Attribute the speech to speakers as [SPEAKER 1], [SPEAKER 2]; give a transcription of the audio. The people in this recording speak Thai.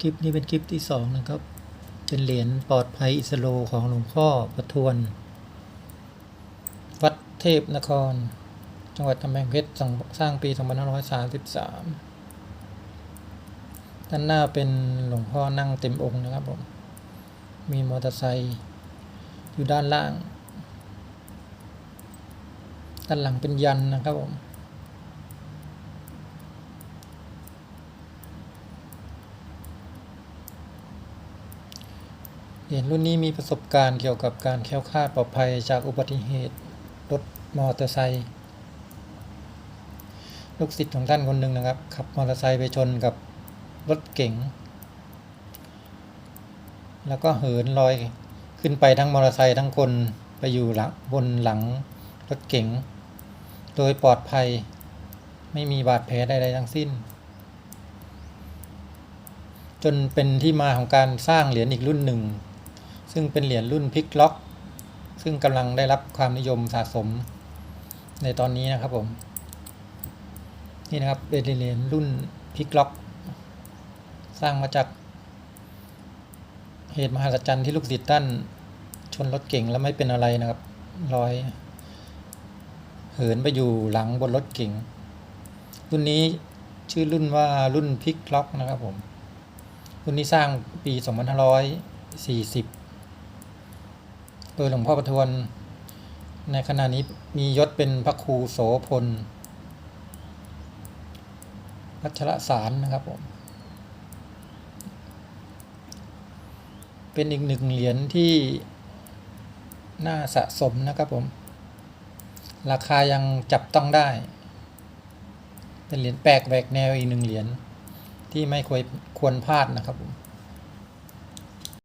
[SPEAKER 1] คลิปนี้เป็นคลิปที่สองนะครับ เป็นเหรียญปลอดภัยอิสโลของหลวงพ่อประทวน วัดเทพนคร จังหวัดกำแพงเพชรสร้างปี 2533 ด้านหน้าเป็นหลวงพ่อนั่งเต็มองค์นะครับผม มีมอเตอร์ไซค์อยู่ด้านล่าง ด้านหลังเป็นยันนะครับผม เหรียญรุ่นนี้มีประสบการณ์เกี่ยวกับการแคล้วคลาดปลอดภัยจากอุบัติเหตุ รถมอเตอร์ไซค์ลูกศิษย์ของท่านคนหนึ่งนะครับขับมอเตอร์ไซค์ไปชนกับรถเก๋งแล้วก็เหินลอยขึ้นไปทั้งมอเตอร์ไซค์ทั้งคนไปอยู่หลังบนหลังรถเก๋งโดยปลอดภัยไม่มีบาดแผลใดๆทั้งสิ้น จนเป็นที่มาของการสร้างเหรียญอีกรุ่นหนึ่ง ซึ่งเป็นเหรียญรุ่นพลิกล็อก ซึ่งกำลังได้รับความนิยมสะสมในตอนนี้นะครับผม นี่นะครับเป็นเหรียญรุ่นพลิกล็อก สร้างมาจากเหตุมหัศจรรย์ที่ลูกศิษย์ท่านชนรถเก่งแล้วไม่เป็นอะไรนะครับลอย เหินไปอยู่หลังบนรถเก่ง รุ่นนี้ชื่อรุ่นว่ารุ่นพลิกล็อกนะครับผม รุ่นนี้สร้างปี 2540 โดยหลวงพ่อประทวน ในขณะนี้มียศเป็นพระครูโสพลพัชรสารนะครับผม เป็นอีกหนึ่งเหรียญที่น่าสะสมนะครับผม ราคายังจับต้องได้ เป็นเหรียญแปลกแหวกแนวอีกหนึ่งเหรียญที่ไม่ควรควรพลาดนะครับผม